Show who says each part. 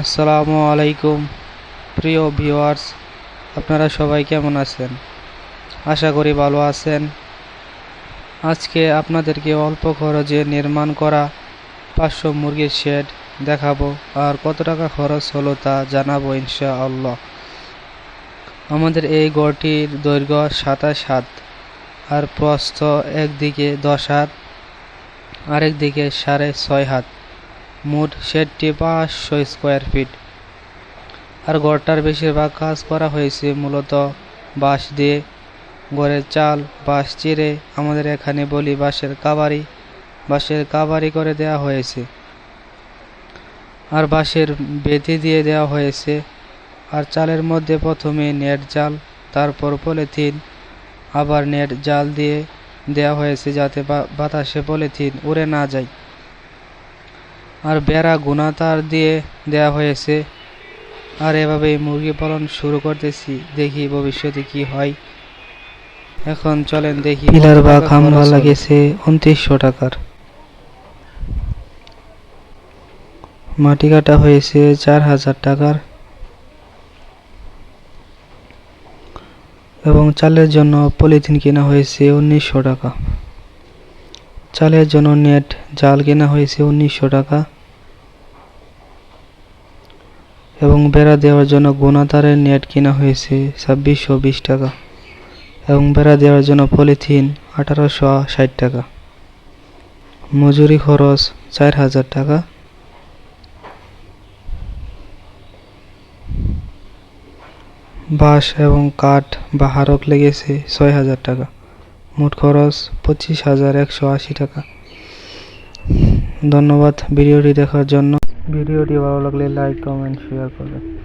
Speaker 1: আসসালামু আলাইকুম। প্রিয় ভিউয়ার্স, আপনারা সবাই কেমন আছেন? আশা করি ভালো আছেন। আজকে আপনাদেরকে অল্প খরচে নির্মাণ করা পাঁচশো মুরগির শেড দেখাবো আর কত টাকা খরচ হলো তা জানাব ইনশাআল্লাহ। আমাদের এই গড়টির দৈর্ঘ্য সাতাশ হাত আর প্রস্থ একদিকে দশ হাত আরেক দিকে সাড়ে ছয় হাত। মোট শেডটি পাঁচশো স্কোয়ার ফিট। আর ঘরটার বেশিরভাগ কাজ করা হয়েছে মূলত বাঁশ দিয়ে। ঘরের চাল, বাঁশ চিরে আমাদের এখানে বলি বাঁশের কাবারি বাঁশের কাবারি করে দেওয়া হয়েছে। আর বাঁশের বেঁধে দিয়ে দেওয়া হয়েছে। আর চালের মধ্যে প্রথমে নেট জাল, তারপর পলিথিন, আবার নেট জাল দিয়ে দেওয়া হয়েছে যাতে বাতাসে পলিথিন উড়ে না যায়। আর বেড়া গুনা তার দিয়ে দেওয়া হয়েছে। আর এভাবে মুরগি পালন শুরু করতেছি দেখি ভবিষ্যতে কি হয়। এখন চলেন দেখি পিলার বা খাম্বা লাগিয়েছে উনত্রিশশো টাকার। মাটি কাটা হয়েছে চার হাজার টাকার। এবং চালের জন্য পলিথিন কেনা হয়েছে উনিশশো টাকা। চালের জন্য নেট জাল কেনা হয়েছে উনিশশো টাকা। এবং বেড়া দেওয়ার জন্য গুণাতারের নেট কেনা হয়েছে ছাব্বিশশো বিশ টাকা এবং বেড়া দেওয়ার জন্য পলিথিন আঠারোশো ষাট টাকা। মজুরি খরচ চার হাজার টাকা। বাঁশ এবং কাঠ বা হারক লেগেছে ছয় হাজার টাকা। মোট খরচ পঁচিশ হাজার একশো আশি টাকা। ধন্যবাদ ভিডিওটি দেখার জন্য। ভিডিওটি ভালো লাগলে লাইক কমেন্ট শেয়ার করবেন।